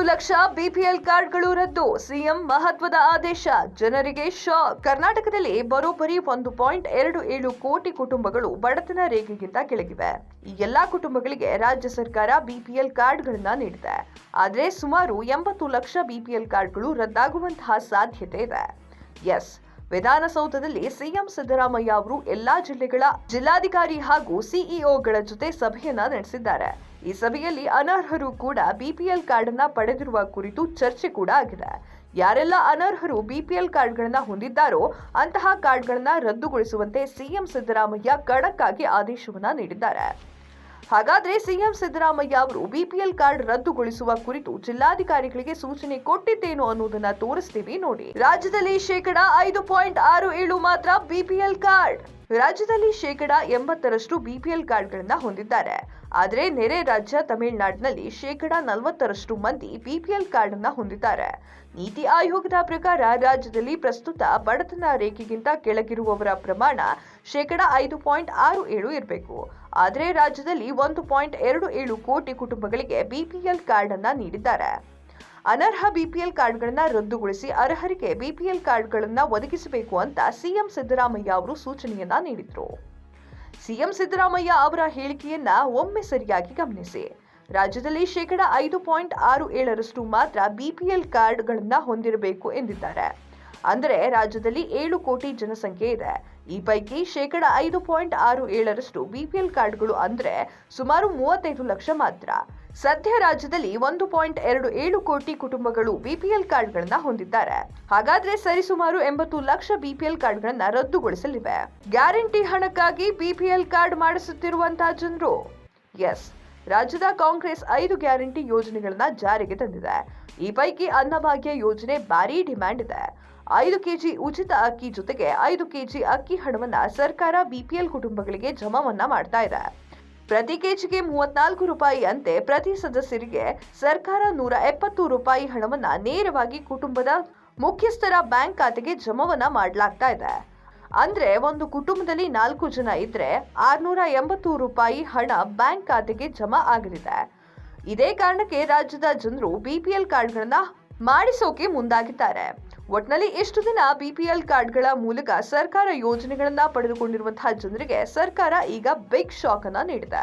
Lakh BPL ಕಾರ್ಡ್ಗಳು ರದ್ದು. CM ಮಹತ್ವದ ಆದೇಶ. ಜನರಿಗೆ ಶಾ ಕರ್ನಾಟಕದಲ್ಲಿ ಬರೋಬ್ಬರಿ ಒಂದು ಪಾಯಿಂಟ್ ಎರಡು ಏಳು ಕೋಟಿ ಕುಟುಂಬಗಳು ಬಡತನ ರೇಖೆಗಿಂತ ಕೆಳಗಿವೆ. ಈ ಎಲ್ಲಾ ಕುಟುಂಬಗಳಿಗೆ ರಾಜ್ಯ ಸರ್ಕಾರ ಬಿಪಿಎಲ್ ಕಾರ್ಡ್ಗಳನ್ನ ನೀಡಿದೆ. ಆದರೆ ಸುಮಾರು ಎಂಬತ್ತು ಲಕ್ಷ ಬಿಪಿಎಲ್ ಕಾರ್ಡ್ಗಳು ರದ್ದಾಗುವಂತಹ ಸಾಧ್ಯತೆ ಇದೆ. ಎಸ್. ವಿಧಾನಸೌಧದಲ್ಲಿ ಸಿಎಂ ಸಿದ್ದರಾಮಯ್ಯ ಅವರು ಎಲ್ಲಾ ಜಿಲ್ಲೆಗಳ ಜಿಲ್ಲಾಧಿಕಾರಿ ಹಾಗೂ ಸಿಇಒಗಳ ಜೊತೆ ಸಭೆಯನ್ನ ನಡೆಸಿದ್ದಾರೆ. ಈ ಸಭೆಯಲ್ಲಿ ಅನರ್ಹರು ಕೂಡ ಬಿಪಿಎಲ್ ಕಾರ್ಡ್ ಅನ್ನ ಪಡೆದಿರುವ ಕುರಿತು ಚರ್ಚೆ ಕೂಡ ಆಗಿದೆ. ಯಾರೆಲ್ಲ ಅನರ್ಹರು ಬಿಪಿಎಲ್ ಕಾರ್ಡ್ಗಳನ್ನ ಹೊಂದಿದ್ದಾರೋ ಅಂತಹ ಕಾರ್ಡ್ಗಳನ್ನ ರದ್ದುಗೊಳಿಸುವಂತೆ ಸಿಎಂ ಸಿದ್ದರಾಮಯ್ಯ ಖಡಕ್ ಆಗಿ ಆದೇಶವನ್ನ ನೀಡಿದ್ದಾರೆ. ಹಾಗಾದ್ರೆ ಸಿಎಂ ಸಿದ್ದರಾಮಯ್ಯ ಅವರು ಬಿಪಿಎಲ್ ಕಾರ್ಡ್ ರದ್ದುಗೊಳಿಸುವ ಕುರಿತು ಜಿಲ್ಲಾಧಿಕಾರಿಗಳಿಗೆ ಸೂಚನೆ ಕೊಟ್ಟಿದ್ದೇನು ಅನ್ನೋದನ್ನ ತೋರಿಸ್ತೀವಿ ನೋಡಿ. ರಾಜ್ಯದಲ್ಲಿ ಶೇಕಡಾ ಐದು ಪಾಯಿಂಟ್ ಆರು ಏಳು ಮಾತ್ರ ಬಿಪಿಎಲ್ ಕಾರ್ಡ್. ರಾಜ್ಯದಲ್ಲಿ ಶೇಕಡ ಎಂಬತ್ತರಷ್ಟು ಬಿಪಿಎಲ್ ಕಾರ್ಡ್ಗಳನ್ನ ಹೊಂದಿದ್ದಾರೆ. ಆದರೆ ನೆರೆ ರಾಜ್ಯ ತಮಿಳುನಾಡಿನಲ್ಲಿ ಶೇಕಡ ನಲವತ್ತರಷ್ಟು ಮಂದಿ ಬಿಪಿಎಲ್ ಕಾರ್ಡ್ ಅನ್ನ ಹೊಂದಿದ್ದಾರೆ. ನೀತಿ ಆಯೋಗದ ಪ್ರಕಾರ ರಾಜ್ಯದಲ್ಲಿ ಪ್ರಸ್ತುತ ಬಡತನ ರೇಖೆಗಿಂತ ಕೆಳಗಿರುವವರ ಪ್ರಮಾಣ ಶೇಕಡ ಐದು ಪಾಯಿಂಟ್ ಆರು ಏಳು ಇರಬೇಕು. ಆದರೆ ರಾಜ್ಯದಲ್ಲಿ ಒಂದು ಪಾಯಿಂಟ್ ಎರಡು ಏಳು ಕೋಟಿ ಕುಟುಂಬಗಳಿಗೆ ಬಿಪಿಎಲ್ ಕಾರ್ಡ್ ಅನ್ನ ನೀಡಿದ್ದಾರೆ. ಅನರ್ಹ ಬಿಪಿಎಲ್ ಕಾರ್ಡ್ಗಳನ್ನು ರದ್ದುಗೊಳಿಸಿ ಅರ್ಹರಿಗೆ ಬಿಪಿಎಲ್ ಕಾರ್ಡ್ಗಳನ್ನು ಒದಗಿಸಬೇಕು ಅಂತ ಸಿಎಂ ಸಿದ್ದರಾಮಯ್ಯ ಅವರು ಸೂಚನೆಯನ್ನ ನೀಡಿದರು. ಸಿಎಂ ಸಿದ್ದರಾಮಯ್ಯ ಅವರ ಹೇಳಿಕೆಯನ್ನ ಒಮ್ಮೆ ಸರಿಯಾಗಿ ಗಮನಿಸಿ. ರಾಜ್ಯದಲ್ಲಿ ಶೇಕಡ ಐದು ಪಾಯಿಂಟ್ ಆರು ಏಳರಷ್ಟು ಮಾತ್ರ ಬಿಪಿಎಲ್ ಕಾರ್ಡ್ಗಳನ್ನು ಹೊಂದಿರಬೇಕು ಎಂದಿದ್ದಾರೆ. ಅಂದರೆ ರಾಜ್ಯದಲ್ಲಿ ಏಳು ಕೋಟಿ ಜನಸಂಖ್ಯೆ ಇದೆ. ಈ ಪೈಕಿ ಶೇಕಡ ಐದು ಪಾಯಿಂಟ್ ಆರು ಏಳರಷ್ಟು ಬಿಪಿಎಲ್ ಕಾರ್ಡ್ಗಳು ಅಂದರೆ ಸುಮಾರು ಮೂವತ್ತೈದು ಲಕ್ಷ ಮಾತ್ರ. ಸದ್ಯ ರಾಜ್ಯದಲ್ಲಿ ಒಂದು ಪಾಯಿಂಟ್ ಎರಡು ಏಳು ಕೋಟಿ ಕುಟುಂಬಗಳು ಬಿಪಿಎಲ್ ಕಾರ್ಡ್ಗಳನ್ನು ಹೊಂದಿದ್ದಾರೆ. ಹಾಗಾದ್ರೆ ಸರಿಸುಮಾರು ಎಂಬತ್ತು ಲಕ್ಷ ಬಿಪಿಎಲ್ ಕಾರ್ಡ್ಗಳನ್ನ ರದ್ದುಗೊಳಿಸಲಿವೆ. ಗ್ಯಾರಂಟಿ ಹಣಕ್ಕಾಗಿ ಬಿಪಿಎಲ್ ಕಾರ್ಡ್ ಮಾಡಿಸುತ್ತಿರುವಂತಹ ಜನರು? ಎಸ್. ರಾಜ್ಯದ ಕಾಂಗ್ರೆಸ್ ಐದು ಗ್ಯಾರಂಟಿ ಯೋಜನೆಗಳನ್ನ ಜಾರಿಗೆ ತಂದಿದೆ. ಈ ಪೈಕಿ ಅನ್ನಭಾಗ್ಯ ಯೋಜನೆ ಭಾರೀ ಡಿಮ್ಯಾಂಡ್ ಇದೆ. ಐದು ಕೆಜಿ ಉಚಿತ ಅಕ್ಕಿ ಜೊತೆಗೆ ಐದು ಕೆಜಿ ಅಕ್ಕಿ ಹಣವನ್ನ ಸರ್ಕಾರ ಬಿಪಿಎಲ್ ಕುಟುಂಬಗಳಿಗೆ ಜಮಾವನ್ನ ಮಾಡ್ತಾ ಇದೆ. ಪ್ರತಿ ಕೆಜಿಗೆ ಮೂವತ್ನಾಲ್ಕು ರೂಪಾಯಿ ಅಂತೆ ಪ್ರತಿ ಸದಸ್ಯರಿಗೆ ಸರ್ಕಾರ ನೂರ ಎಪ್ಪತ್ತು ರೂಪಾಯಿ ಹಣವನ್ನ ನೇರವಾಗಿ ಕುಟುಂಬದ ಮುಖ್ಯಸ್ಥರ ಬ್ಯಾಂಕ್ ಖಾತೆಗೆ ಜಮವನ್ನ ಮಾಡಲಾಗ್ತಾ ಇದೆ. ಅಂದ್ರೆ ಒಂದು ಕುಟುಂಬದಲ್ಲಿ ನಾಲ್ಕು ಜನ ಇದ್ರೆ ಆರ್ನೂರ ಎಂಬತ್ತು ರೂಪಾಯಿ ಹಣ ಬ್ಯಾಂಕ್ ಖಾತೆಗೆ ಜಮಾ ಆಗಲಿದೆ. ಇದೇ ಕಾರಣಕ್ಕೆ ರಾಜ್ಯದ ಜನರು ಬಿಪಿಎಲ್ ಕಾರ್ಡ್ಗಳನ್ನ ಮಾಡಿಸೋಕೆ ಮುಂದಾಗಿದ್ದಾರೆ. ಒಟ್ನಲ್ಲಿ ಇಷ್ಟು ದಿನ ಬಿಪಿಎಲ್ ಕಾರ್ಡ್ಗಳ ಮೂಲಕ ಸರ್ಕಾರ ಯೋಜನೆಗಳನ್ನ ಪಡೆದುಕೊಂಡಿರುವಂತಹ ಜನರಿಗೆ ಸರ್ಕಾರ ಈಗ ಬಿಗ್ ಶಾಕ್ ಅನ್ನ ನೀಡಿದೆ.